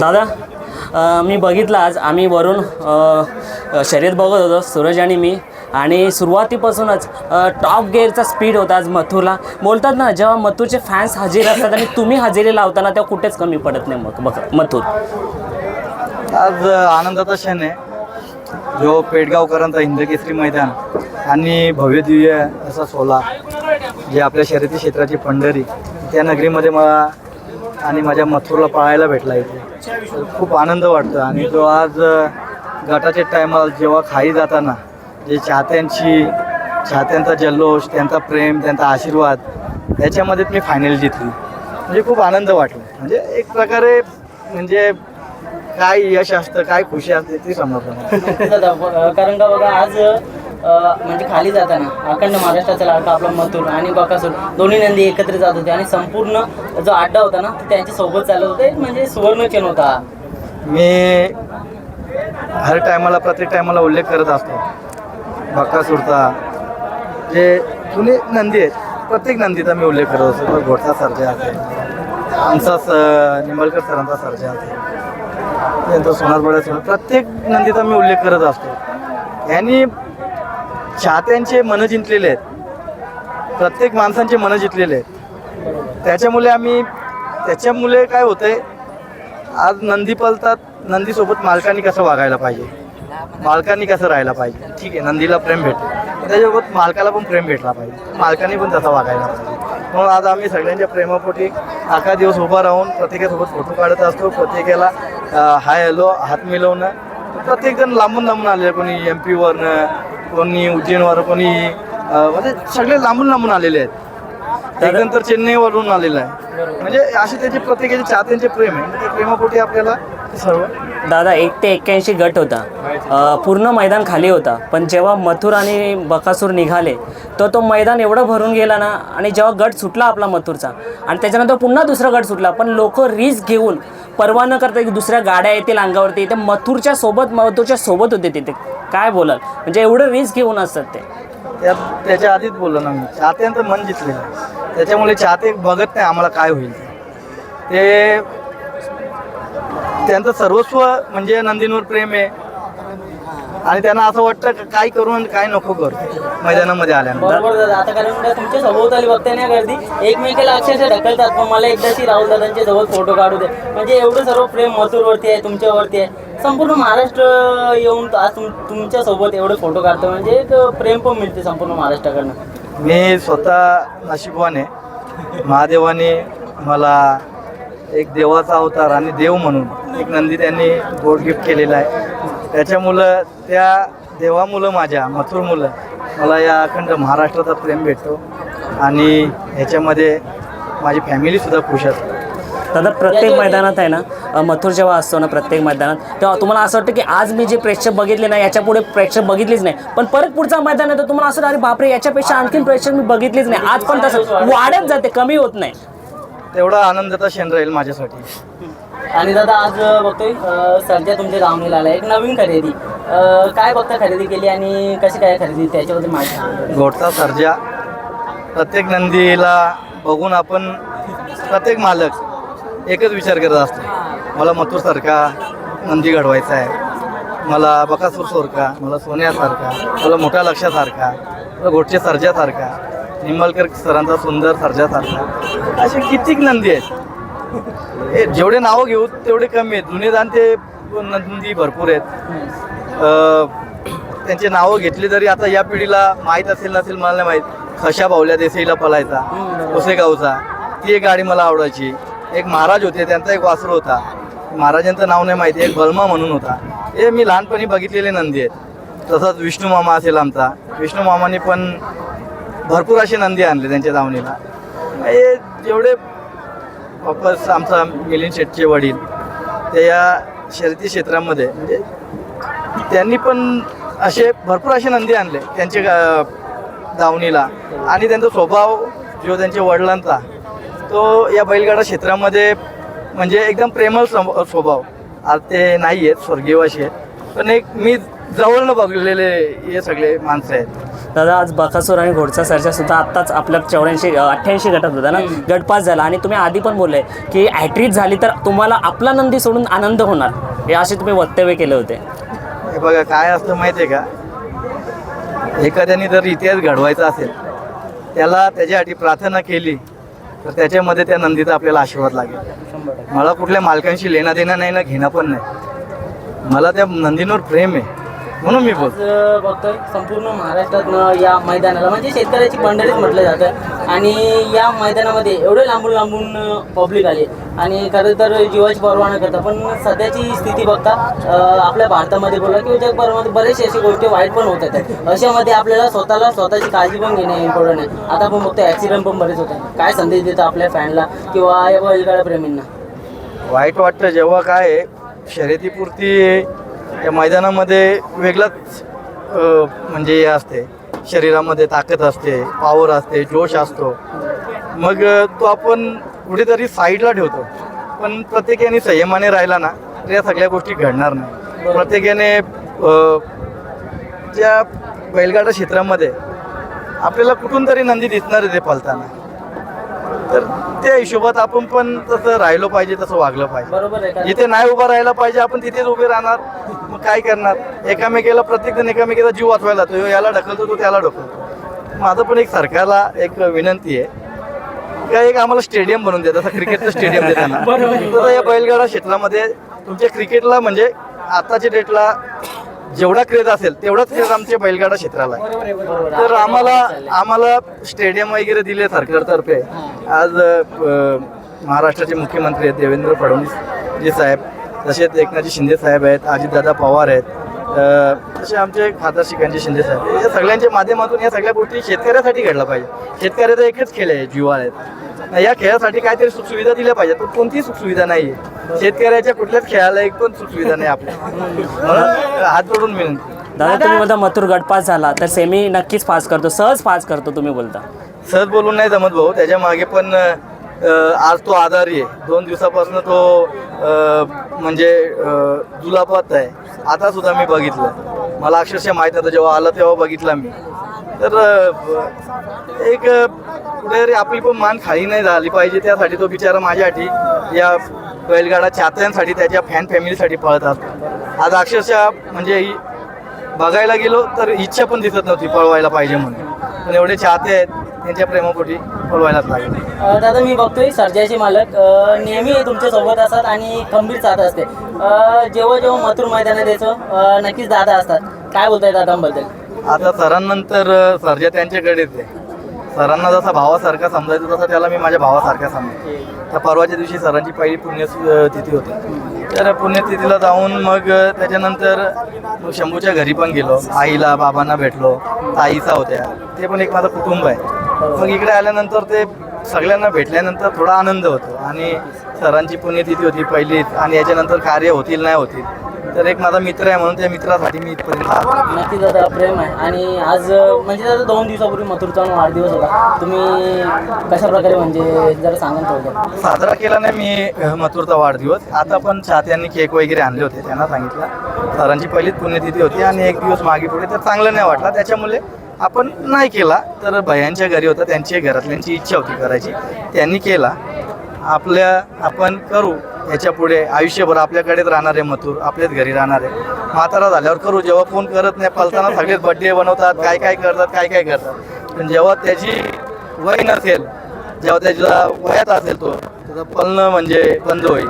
दादा मी बघितलं आज आम्ही वरून शर्यत बघत होतो सूरज आणि मी. आणि सुरुवातीपासूनच टॉप गेअरचा स्पीड होता आज मथुरला. बोलतात ना जेव्हा मथुरचे फॅन्स हजेरी असतात आणि तुम्ही हजेरी लावताना तेव्हा कुठेच कमी पडत नाही मग बघ मथुर. आज आनंदाचा क्षण आहे. जो पेडगावकरांचा हिंदकेसरी मैदान आणि भव्य दिव्य असा सोला जे आपल्या शर्यती क्षेत्राची पंढरी त्या नगरीमध्ये मला आणि माझ्या मथुरला पाहायला भेटला इथे. खूप आनंद वाटतो आणि तो आज गटाच्या टायमाला जेव्हा खाई जाताना जे चाहत्यांची चाहत्यांचा जल्लोष त्यांचा प्रेम त्यांचा आशीर्वाद याच्यामध्ये मी फायनल जिंकली. म्हणजे खूप आनंद वाटला. म्हणजे एक प्रकारे म्हणजे काय यश असतं काय खुशी असते ते समजलं कारण का बघा आज म्हणजे खाली जाताना अखंड महाराष्ट्राचा लाडका आपला मथुर आणि बकासूर दोन्ही नंदी एकत्र जात होते आणि संपूर्ण जो अड्डा होता ना तो त्यांच्यासोबत चालत होते म्हणजे सुवर्णक्षण होता. मी हर टायमाला प्रत्येक टायमाला उल्लेख करत असतो. बकासूरचा. जे जुने नंदी आहेत प्रत्येक नंदीचा मी उल्लेख करत असतो. घोडचा घोटचा सर्जा असेल आमचा स निंबलकर सरांचा सर्जा असेल त्यांचा सोनारपाड्या सर प्रत्येक नंदीचा मी उल्लेख करत असतो. यांनी चाहत्यांचे मनं जिंकलेले आहेत. प्रत्येक माणसांचे मनं जिंकलेले आहेत. त्याच्यामुळे आम्ही त्याच्यामुळे काय होतंय आज नंदी पलतात नंदीसोबत मालकांनी कसं वागायला पाहिजे? मालकांनी कसं राहायला पाहिजे? ठीक आहे नंदीला प्रेम भेटते त्याच्यासोबत मालकाला पण प्रेम भेटला पाहिजे. मालकांनी पण तसा वागायला पाहिजे. म्हणून आज आम्ही सगळ्यांच्या प्रेमापोटी आखा दिवस उभा राहून प्रत्येकासोबत फोटो काढत असतो. प्रत्येकाला हाय हॅलो हात मिळवणं प्रत्येकजण लांबून लांबून आले कोणी एम पीवरनं कोणी उज्जैनवर कोणी अं, म्हणजे सगळे लांबून लांबून आलेले आहेत. एकदम तर चेन्नईवरून आलेलं आहे. म्हणजे असे त्याचे प्रत्येकाचे चाहत्यांचे प्रेम आहे. त्या प्रेमापोटी आपल्याला ते सर्व? दादा एक ते एक्क्याऐंशी गट होता. अ, पूर्ण मैदान खाली होता. पण जेव्हा मथुर आणि बकासूर निघाले तर तो मैदान एवढं भरून गेला ना आणि जेव्हा गट सुटला आपला मथुरचा आणि त्याच्यानंतर पुन्हा दुसरा गट सुटला पण लोक रिस्क घेऊन परवा न करता की दुसऱ्या गाड्या येतील अंगावरती ते मथुरच्या सोबत मथुरच्या सोबत होते तिथे. काय बोलाल? म्हणजे एवढं रिस्क घेऊन असतात ते. त्यात त्याच्या आधीच बोललो ना मी. चाहत्यांचं मन जिंकलेलं. आहे त्याच्यामुळे चाहते बघत नाही आम्हाला काय होईल. ते त्यांचं सर्वस्व म्हणजे नंदींवर प्रेम आहे. आणि त्यांना असं वाटतं का काय करू आणि काय नको करू मैदानामध्ये आल्यानंतर. बरोबर दादा. आता कारण का तुमच्या सभोवताली बघताय ना गर्दी एकमेकाला अक्षरशः ढकलतात पण मला एकदाची राहुल दादांच्या सोबत फोटो काढू दे. म्हणजे एवढं सर्व प्रेम मथुरवरती आहे तुमच्यावरती आहे. संपूर्ण महाराष्ट्र येऊन आज तुम तुमच्यासोबत एवढे फोटो काढतो. म्हणजे एक प्रेम पण मिळते संपूर्ण महाराष्ट्राकडनं. मी स्वतः नशीबवान आहे. महादेवाने मला एक देवाचा अवतार आणि देव म्हणून एक नंदी त्यांनी गोड गिफ्ट केलेला आहे. त्याच्यामुळं त्या देवामुळं माझ्या मथुर मुलं मला या अखंड महाराष्ट्राचा प्रेम भेटतो. आणि ह्याच्यामध्ये माझी फॅमिलीसुद्धा खुश असते दादा प्रत्येक मैदानात आहे ना मथुर जेव्हा असतो ना प्रत्येक मैदानात तेव्हा तुम्हाला असं वाटतं की आज मी जे प्रेक्षक बघितले ना याच्यापुढे प्रेक्षक बघितलीच नाही. पण परत पुढचा मैदान आहे तर तुम्हाला असं अरे बापरे याच्यापेक्षा आणखीन प्रेक्षक मी बघितलीच नाही. आज पण तसं वाढत जाते कमी होत नाही. तेवढा आनंदाचा क्षण राहील माझ्यासाठी. आणि दादा आज बघतोय सध्या तुमच्या दावणीला आला एक नवीन खरेदी. काय बघता खरेदी केली आणि कशी काय खरेदी त्याच्याबद्दल माहिती घोटचा सर्जा प्रत्येक नंदीला बघून आपण प्रत्येक मालक एकच विचार करत असतो. मला मथूरसारखा नंदी घडवायचा आहे. मला बकासूरसारखा मला सोन्यासारखा मला मोठ्या लक्षासारखा मला घोटच्या सर्जासारखा निंबलकर सरांचा सुंदर सर्जासारखा असे कितीक नंदी आहेत. हे जेवढे नावं घेऊ तेवढे कमी आहेत. जुने दान ते नंदी भरपूर आहेत. त्यांचे नावं घेतली तरी आता या पिढीला माहीत असेल नसेल मला नाही माहीत. खशा भावल्या देसाईला पलायचा पुसेगावचा ती एक गाडी मला आवडायची. एक महाराज होते त्यांचा एक वासरू होता. महाराजांचं नाव नाही माहिती एक बलमा म्हणून होता. हे मी लहानपणी बघितलेले नंदी आहेत. तसंच विष्णू मामा असेल आमचा. विष्णू मामाने पण भरपूर असे नंदी आणले त्यांच्या दावणीला हे जेवढे ऑफकोर्स आमचा मिलिंद शेट्टीचे वडील ते या शर्यती क्षेत्रामध्ये म्हणजे त्यांनी पण असे भरपूर असे नंदी आणले त्यांचे अ, दावणीला. आणि त्यांचा स्वभाव जो त्यांच्या वडिलांचा तो या बैलगाडा क्षेत्रामध्ये म्हणजे एकदम प्रेमळ स्व- स्वभाव. आज ते नाही आहेत स्वर्गीयवाशी आहेत पण एक मी जवळनं बघलेले हे सगळे माणसं आहेत. दादा आज बकासूर आणि घोडचा सरजा सुद्धा आत्ताच आपल्या चौऱ्याऐंशी अठ्ठ्याऐंशी गटात होता ना? गट पास झाला. आणि तुम्ही आधी पण बोलले की हॅट्रिक झाली तर तुम्हाला आपला नंदी सोडून आनंद होणार. हे असे तुम्ही वक्तव्य केले होते. हे बघा काय असतं माहिती आहे का? एखाद्याने जर इतिहास घडवायचा असेल त्याला त्याच्यासाठी प्रार्थना केली तर त्याच्यामध्ये त्या नंदीचा आपल्याला आशीर्वाद लागेल. मला कुठल्या मालकांशी लेणं देणं नाही ना घेणं पण नाही. मला त्या नंदींवर प्रेम आहे. म्हणून मी बोलतो. बघतोय संपूर्ण महाराष्ट्रातनं या मैदानाला म्हणजे शेतकऱ्याची पंढरीच म्हटलं जातं. आणि या मैदानामध्ये एवढे लांबून लांबून पब्लिक आले. आणि खरं तर जीवाची परवाना करतात पण सध्याची स्थिती बघता आपल्या भारतामध्ये बोला किंवा जगभरामध्ये बरेचसे अशी गोष्टी वाईट पण होत आहेत. अशामध्ये आपल्याला स्वतःला स्वतःची काळजी पण घेणे इम्पॉर्टंट आहे. आता आपण बघतो ॲक्सिडेंट पण बरेच होत. काय संदेश देतो आपल्या फॅनला किंवा या बैलगाड्या प्रेमींना? वाईट वाटतं जेव्हा काय आहे, शर्यतीपुरती या मैदानामध्ये वेगळंच म्हणजे हे असते. शरीरामध्ये ताकद असते पावर असते जोश असतो. मग तो आपण कुठेतरी साईडला ठेवतो. पण प्रत्येकाने संयमाने राहिला ना तर या सगळ्या गोष्टी घडणार नाही. प्रत्येकाने त्या ज्या बैलगाडा क्षेत्रामध्ये आपल्याला कुठून तरी नंदी दिसणार आहे ते पलताना. तर त्या हिशोबात आपण पण तसं राहिलो पाहिजे तसं वागलं पाहिजे. जिथे नाही उभं राहायला पाहिजे आपण तिथेच उभे राहणार. मग काय करणार? एकामेकाला प्रत्येक जण एकामेकाचा जीव वाचवायला तो याला ढकलतो तो त्याला ढकलतो. माझं पण एक सरकारला एक विनंती आहे. का एक आम्हाला स्टेडियम बनवून द्या जसं क्रिकेटचं स्टेडियम देताना. तसं या बैलगाडा क्षेत्रामध्ये तुमच्या क्रिकेटला म्हणजे आताच्या डेटला जेवढा क्रेज असेल तेवढाच क्रेज आमच्या बैलगाडा क्षेत्राला आहे. तर आम्हाला आम्हाला स्टेडियम वगैरे दिले सरकारतर्फे. आज अ, महाराष्ट्राचे मुख्यमंत्री आहेत देवेंद्र फडणवीस जी साहेब तसेच एकनाथजी शिंदे साहेब आहेत अजितदादा पवार आहेत अ, तसे आमचे खासदार श्रीकांतजी शिंदे साहेब. या सगळ्यांच्या माध्यमातून या सगळ्या गोष्टी शेतकऱ्यासाठी घडला पाहिजे. शेतकऱ्याचा एकच खेळ आहे जिव्हाळ आहेत या खेळासाठी काहीतरी सुखसुविधा दिल्या पाहिजेत पण कोणतीही सुखसुविधा नाही आहे शेतकऱ्याच्या कुठल्याच खेळाला एक पण सुखसुविधा नाही आपल्या. म्हणून हात जोडून विनंती. दादा तुम्ही बोलता मथुर गट पास झाला तर सेमी नक्कीच पास करतो सहज पास करतो तुम्ही बोलता. सहज बोलून नाही जमत भाऊ त्याच्यामागे पण अ, आज तो आजारी आहे. दोन दिवसापासून तो अ, म्हणजे अ, जुलाबात आहे. आता सुद्धा मी बघितलं. मला अक्षरशः माहीत नव्हतं जेव्हा आलं तेव्हा बघितला मी. तर अ, एक अ, कुठेतरी आपली पण मान खाली नाही झाली पाहिजे त्यासाठी तो बिचारा माझ्यासाठी या बैलगाडा चाहत्यांसाठी त्याच्या फॅन फॅमिलीसाठी पळत असतो आज अक्षरशः म्हणजे ही बघायला गेलो तर इच्छा पण दिसत नव्हती पळवायला पाहिजे म्हणून. पण एवढे चाहते आहेत त्यांच्या प्रेमापोटी पळवायलाच लागेल. दादा मी बघतोय सर्जाचे मालक. नेहमी तुमच्यासोबत असतात आणि खंबीर साथ असते. जेव्हा जेव्हा मथुर मैदानात यायचो नक्कीच दादा असतात. काय बोलताय दादांबद्दल? आता सरांनंतर सर्जा त्यांच्याकडेच आहे सरांना जसा भावासारखा समजायचं तसा त्याला मी माझ्या भावासारखा समजायचो तर परवाच्या दिवशी सरांची पहिली पुण्यतिथी होती. तर पुण्यतिथीला जाऊन मग त्याच्यानंतर शंभूच्या घरी पण गेलो. आईला बाबांना भेटलो. आईचा होत्या. ते पण एक माझं कुटुंब आहे. मग इकडे आल्यानंतर ते सगळ्यांना भेटल्यानंतर थोडा आनंद होतो. आणि सरांची पुण्यतिथी होती पहिलीच आणि याच्यानंतर कार्य होतील नाही होतील. तर एक माझा मित्र आहे म्हणून त्या मित्रासाठी मी इथपर्यंत आलो. नक्कीच दादा प्रेम आहे. आणि आज म्हणजे दादा दोन दिवसापूर्वी मथुरचा वाढदिवस होता. तुम्ही कशा प्रकारे म्हणजे जरा सांगा ना साजरा केला नाही मी अ, मथुरचा वाढदिवस. आता पण चाहत्यांनी केक वगैरे आणले होते त्यांना सांगितलं. सरांची पहिलीच पुण्यतिथी होती आणि एक दिवस मागे पुढे तर चांगलं नाही वाटला. त्याच्यामुळे आपण नाही केला. तर भयांच्या घरी होता त्यांची घरातल्यांची इच्छा होती करायची. त्यांनी केला. आपल्या आपण करू. याच्यापुढे आयुष्यभर आपल्याकडेच राहणार आहे मथुर आपल्याच घरी राहणार. आहे म्हातारा झाल्यावर करू जेव्हा फोन करत नाही पलताना सगळेच बड्डे बनवतात काय काय करतात काय काय करतात. पण जेव्हा त्याची वय नसेल जेव्हा त्याच्या वयात असेल तो त्याचं पळणं म्हणजे बंद होईल.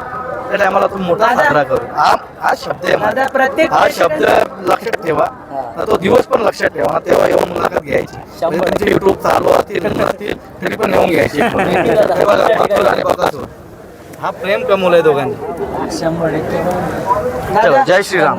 त्या टायमाला तो मोठा साजरा करू. हा हा शब्द आहे प्रत्येक हा शब्द लक्षात ठेवा. तो दिवस पण लक्षात ठेवा. तेव्हा येऊन मुलाखत घ्यायची. म्हणजे तुमचे युट्यूब चालू असतील तरी पण येऊन घ्यायची. हे प्रेम कमवलाय दोघांनी. शंभर टक्के. जय श्रीराम.